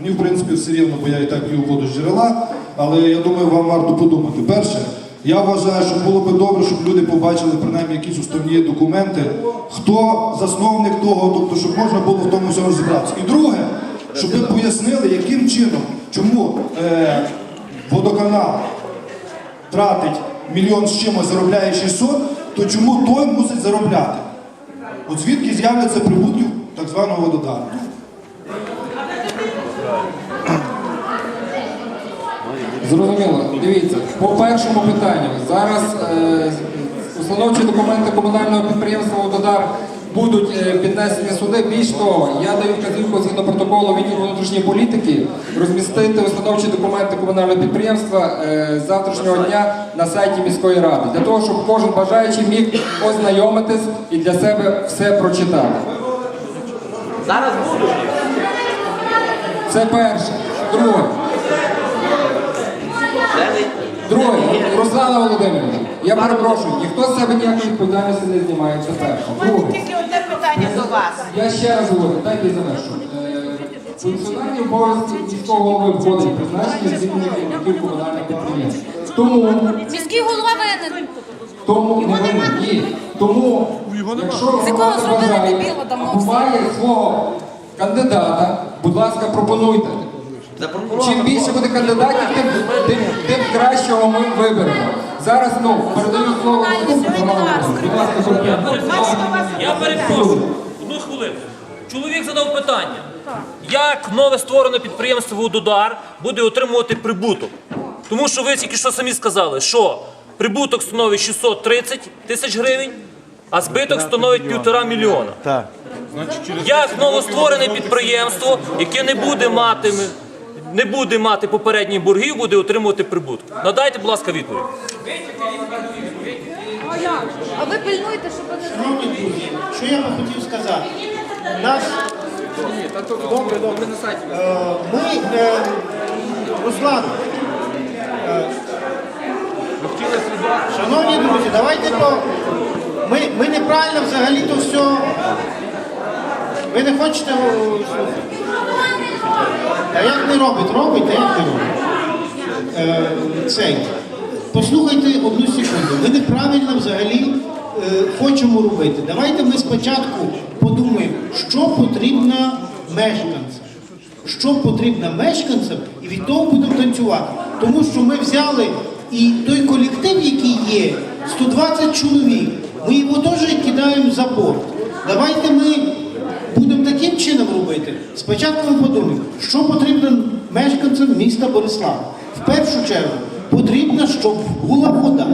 Мені, в принципі, все рівно, бо я і так п'ю воду з джерела, але я думаю, вам варто подумати. Перше, я вважаю, що було би добре, щоб люди побачили принаймні якісь уставні документи, хто засновник того, тобто, щоб можна було в тому всьому розібратися. І друге, щоб ви пояснили, яким чином, чому е, водоканал тратить мільйон з чимось, заробляє 600, то чому той мусить заробляти? От звідки з'являться прибутки так званого вододару? Зрозуміло. Дивіться, по першому питанню. Зараз е, установчі документи комунального підприємства «Вододар» будуть е, піднесені суди. Більш того, я даю вказівку згідно протоколу відділу внутрішньої політики розмістити установчі документи комунального підприємства е, з завтрашнього дня на сайті міської ради, для того, щоб кожен бажаючий міг ознайомитись і для себе все прочитати. Зараз буду. Це перше. Друге. Це не Друге, Руслана Володимирівна, я перепрошую, ніхто з себе ніякої відповідальності не знімає, це перше. У мене Друге, тільки одне питання до вас. я ще раз говорю, дайте я завершу. Е, Функціональні обов'язки міського голови входить призначення звільнення керівників комунальних підприємств. Тому, Міський голова винен. тому не винен, ні. Тому, якщо З якого громада зробили бажає, дебіла давно або має свого кандидата, будь ласка, пропонуйте. Запропонував. Чим більше буде кандидатів, тим, тим, тим кращого ми виберемо. Зараз ну передаю слово. Будь ласка, Горбян. Я перепрошую. Одну хвилину. Чоловік задав питання. Як нове створене підприємство «Вододар» буде отримувати прибуток? Тому що ви тільки що самі сказали, що прибуток становить 630 тисяч гривень, а збиток становить півтора мільйона. Так. Як новостворене підприємство, яке не буде мати, не буде мати попередніх боргів, буде отримувати прибуток? Надайте, будь ласка, відповідь. А ви пильнуєте, щоб вони Шановні друзі, що я би хотів сказати? Нас, Добре, добре, е, ми, е, Руслан, е, шановні друзі, давайте то, ми, ми неправильно взагалі то все, ви не хочете слухати? А як не робить? Робить, а як не робить? Е, цей. Послухайте одну секунду. Ми неправильно взагалі е, хочемо робити. Давайте ми спочатку подумаємо, що потрібно мешканцям. Що потрібно мешканцям, і від того будемо танцювати. Тому що ми взяли і той колектив, який є, 120 чоловік, ми його теж кидаємо за борт. Давайте ми таким чином робити. Спочатку ми подумаємо, що потрібно мешканцям міста Борислава. В першу чергу потрібно, щоб була вода.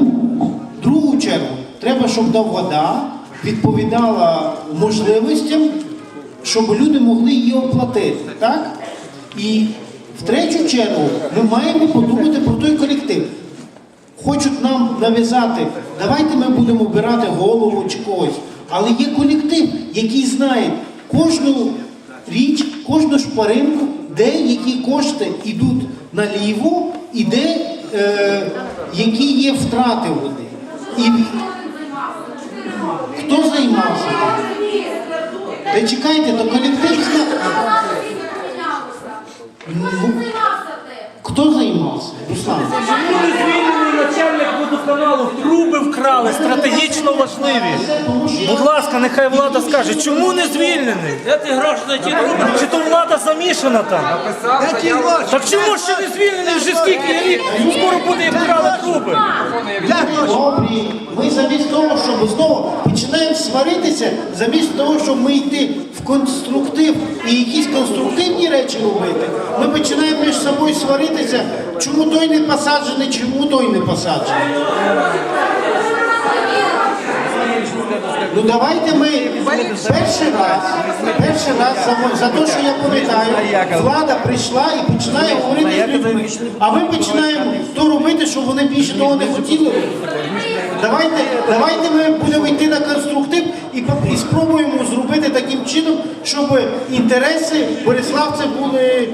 В другу чергу треба, щоб та вода відповідала можливостям, щоб люди могли її оплатити. Так? І в третю чергу ми маємо подумати про той колектив. Хочуть нам нав'язати, давайте ми будемо обирати голову чи когось. Але є колектив, який знає кожну річ, кожну шпаринку, де які кошти йдуть наліво і де е, які є втрати води. І хто займався? Та чекайте, то колектив. Ну, Хто займався? Руслан. Чому не звільнений начальник водоканалу? Труби вкрали, стратегічно важливі. Будь ласка, нехай влада скаже, чому не звільнений? Де ти гроші на ті труби? Чи то влада замішана там? Так чому ще не звільнений вже скільки рік? Скоро буде як вкрали труби. Добрі, ми замість того, щоб знову починаємо сваритися, замість того, щоб ми йти в конструктив і якісь конструктивні речі робити, ми починаємо між собою сваритися, чому той не посаджений, чому той не посаджений. Ну давайте ми перший раз, перший раз за, за те, що я пам'ятаю, влада прийшла і починає говорити з людьми. А ми починаємо то робити, що вони більше того не хотіли. Давайте, давайте ми будемо йти на конструктив і, і спробуємо зробити таким чином, щоб інтереси бориславців були